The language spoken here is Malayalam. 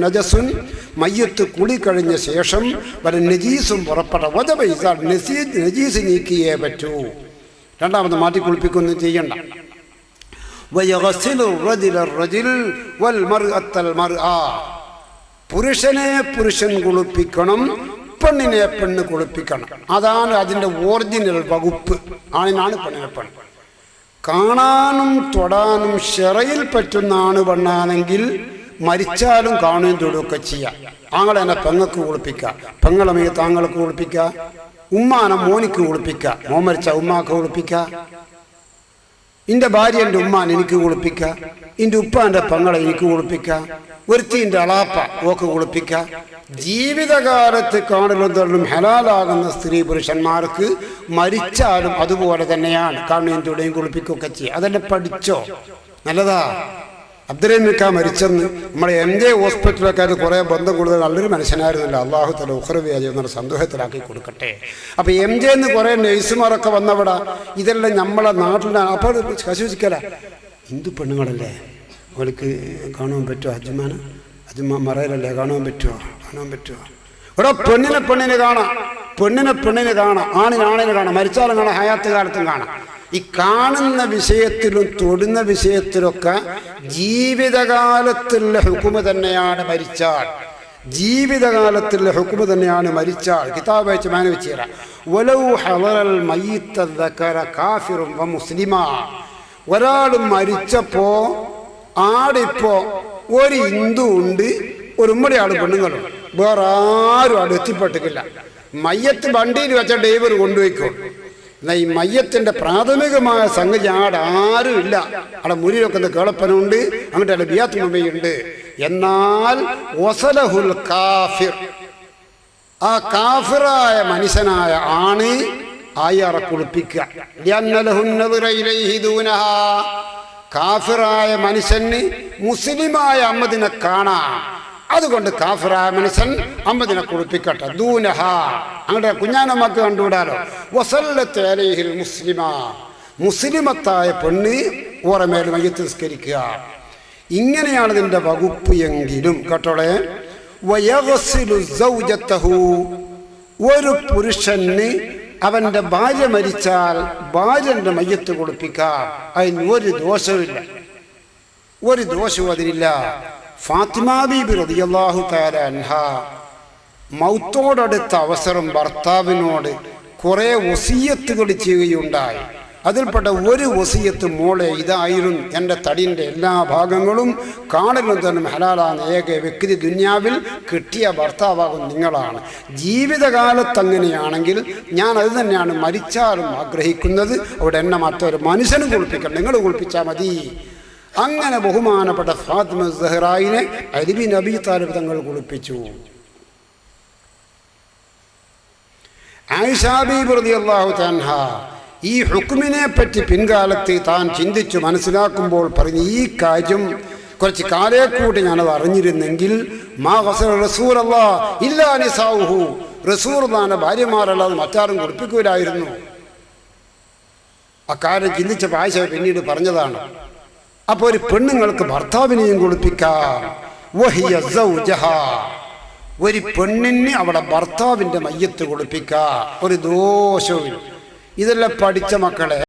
നജസുൻ മയ്യത്ത് കുളി കഴിഞ്ഞ ശേഷം വല നജീസും ഇസാൽ നസീ- നജീസ് നീക്കിയേ പറ്റൂ. രണ്ടാമത് മാറ്റി കുളിപ്പിക്കൊന്നും ചെയ്യണ്ട. പുരുഷനെ പുരുഷൻ കുളിപ്പിക്കണം പെണ്ണിനെ പെണ്ണ് കുളിപ്പിക്കണം. അതാണ് അതിന്റെ ഒറിജിനൽ വകുപ്പ്. ആണിനാണ് പെണ്ണിനെ പെണ്ണ്. കാണാനും തൊടാനും ഷെറയിൽ പറ്റുന്ന ആണ് പെണ്ണാണെങ്കിൽ മരിച്ചാലും കാണുകയും തൊടുകയൊക്കെ ചെയ്യാം. ആങ്ങളെ എന്നെ പെങ്ങൾക്ക് കുളിപ്പിക്കുക പെങ്ങളെ മേ താങ്കൾക്ക് കുളിപ്പിക്കുക ഉമ്മാനെ മോനിക്ക് കുളിപ്പിക്കുക മോൻ മരിച്ച ഉമ്മാക്ക് കുളിപ്പിക്കുക എന്റെ ഭാര്യ എന്റെ ഉമ്മാൻ എനിക്ക് കുളിപ്പിക്ക. എന്റെ ഉപ്പാന്റെ പെങ്ങളെ എനിക്ക് കുളിപ്പിക്ക. ഒരുത്തിന്റെ അളാപ്പ ഓക്ക് കുളിപ്പിക്ക. ജീവിതകാലത്ത് കാണലും തൊഴിലും ഹലാലാകുന്ന സ്ത്രീ പുരുഷന്മാർക്ക് മരിച്ചാലും അതുപോലെ തന്നെയാണ്. കാണുകയും തൊടുകയും കുളിപ്പിക്കുകയൊക്കെ ചെയ്യുക അതെന്നെ പഠിച്ചോ? നല്ലതാ. അബ്ദുറഹിമിക്ക മരിച്ചെന്ന് നമ്മുടെ എം ഹോസ്പിറ്റലൊക്കെ അത് കുറേ ബന്ധം കൂടുതൽ നല്ലൊരു മനുഷ്യനായിരുന്നില്ല. അള്ളാഹു തല ഉഹ്രവ്യാജി എന്നുള്ള സന്തോഷത്തിലാക്കി കൊടുക്കട്ടെ. അപ്പോൾ എം ജെ എന്ന് കുറേ നഴ്സുമാരൊക്കെ വന്നവിടെ. ഇതെല്ലാം നമ്മളെ നാട്ടിലാണ് അപ്പോൾ ശശിക്കല ഹിന്ദു പെണ്ണുങ്ങളല്ലേ? അവർക്ക് കാണുവാൻ പറ്റുമോ അജ്മാന? അജ്മ മറയിലല്ലേ? കാണാൻ പറ്റുമോ കാണാൻ പറ്റുമോ ഇവിടെ പെണ്ണിനെ പെണ്ണിന് കാണാം. പെണ്ണിനെ പെണ്ണിന് കാണാം. ആണിന് ആണിന് കാണാം. മരിച്ചാലും കാണാം. ഹയാത്ത് കാലത്തും കാണാം. ഈ കാണുന്ന വിഷയത്തിലും തൊടുന്ന വിഷയത്തിലൊക്കെ ജീവിതകാലത്തുള്ള ഹുക്കുമ തന്നെയാണ് മരിച്ചാൽ ജീവിതകാലത്തുള്ള ഹുക്കുമ തന്നെയാണ് മരിച്ചാൽ കിതാബ് വെച്ച് മാന വെച്ച് തരാം. വലൗ ഹളറൽ മയ്യിത്ത ദക്കറ കാഫിറും വ മുസ്ലിമാ. ഒരാൾ മരിച്ചപ്പോ ആടിപ്പോ ഒരു ഹിന്ദു ഉണ്ട് ഒരു ഉമ്മടി പെണ്ണുങ്ങളും. വേറെ ആരും അവിടെ എത്തിപ്പെട്ടിട്ടില്ല. മയ്യത്ത് വണ്ടിയിൽ വെച്ച ഡ്രൈവർ കൊണ്ടുപോയിക്കോ. എന്നാ ഈ മയ്യത്തിന്റെ പ്രാഥമികമായ സംഗതി ആടെ ആരും ഇല്ല. അവിടെ മുരിയിലൊക്കെ ഒന്ന് കേളപ്പനുണ്ട് അങ്ങോട്ട് അവിടെ ബിയാത്ത് മമ്മയുണ്ട് എന്നാൽ ഒസലഹുൽ കാഫിർ. ആ കാഫിറായ മനുഷ്യനായ ആണ് അയാളെ കുളിപ്പിക്കുക. കാഫിറായ മനുഷ്യന് മുസ്ലിമായ അമ്മദിനെ കാണാം. അതുകൊണ്ട് കാഫിറായ മനുഷ്യൻ അമ്മദിനെ കുളിപ്പിക്കട്ടെ. ദൂനഹ. അങ്ങടെ കുഞ്ഞാനമ്മക്ക് കണ്ടുവിടാലോ. വസല്ലത്തേലയിൽ മുസ്ലിമ. മുസ്ലിമത്തായ പെണ്ണ് ഓറമേൽ മയ്യത്ത് നിസ്കരിക്കുക. ഇങ്ങനെയാണ് നിന്റെ വകുപ്പ് എങ്കിലും. കേട്ടോളെ? ഒരു പുരുഷന് അവന്റെ ഭാര്യ മരിച്ചാൽ ഭാര്യന്റെ മയ്യത്ത് കൊടുപ്പിക്കാം അതിന് ഒരു ദോഷമില്ല ഒരു ദോഷവും അതിലില്ല ഫാത്തിമ ബീബി റളിയല്ലാഹു താര അൻഹ മൗത്തോടടുത്ത അവസരം ഭർത്താവിനോട് കുറെ വസീയത്തുകൾ ചെയ്യുകയുണ്ടായി. അതിൽപ്പെട്ട ഒരു വസീയത്ത് മോളെ ഇതായിരുന്നു എന്റെ തടിന്റെ എല്ലാ ഭാഗങ്ങളും കാണലും തന്നെ ഹലാലാണ് ഏക വ്യക്തി ദുന്യാവിൽ കിട്ടിയ ഭർത്താവാകും നിങ്ങളാണ്. ജീവിതകാലത്ത് അങ്ങനെയാണെങ്കിൽ ഞാൻ അത് തന്നെയാണ് മരിച്ചാലും ആഗ്രഹിക്കുന്നത്. അവിടെ എന്നെ മറ്റൊരു മനുഷ്യനും കുളിപ്പിക്കണം. നിങ്ങൾ കുളിപ്പിച്ചാൽ മതി. അങ്ങനെ ബഹുമാനപ്പെട്ട ഫാത്തിമ സഹ്റായിനെ അരിബി നബി താലിബ് തങ്ങൾ കുളിപ്പിച്ചു. തൻഹ ഈ ഹുക്കുമിനെ പറ്റി പിൻകാലത്ത് താൻ ചിന്തിച്ചു മനസ്സിലാക്കുമ്പോൾ പറഞ്ഞ ഈ കാര്യം കുറച്ച് കാലേക്കൂട്ടി കൂടി ഞാനത് അറിഞ്ഞിരുന്നെങ്കിൽ മാ ഇല്ലാ ഭാര്യമാരല്ലാതെ മറ്റാരും കുളിപ്പിക്കൂലായിരുന്നു. അക്കാര്യം ചിന്തിച്ച ആയിഷ പിന്നീട് പറഞ്ഞതാണ് അപ്പോൾ ഒരു പെണ്ണുങ്ങൾക്ക് ഭർത്താവിനെയും കുളിപ്പിക്കാം. ഒരു പെണ്ണിന് അവളെ ഭർത്താവിന്റെ മയ്യത്ത് കുളിപ്പിക്കാം ഒരു ദോഷവും ഇതെല്ലാം പഠിച്ച മക്കളെ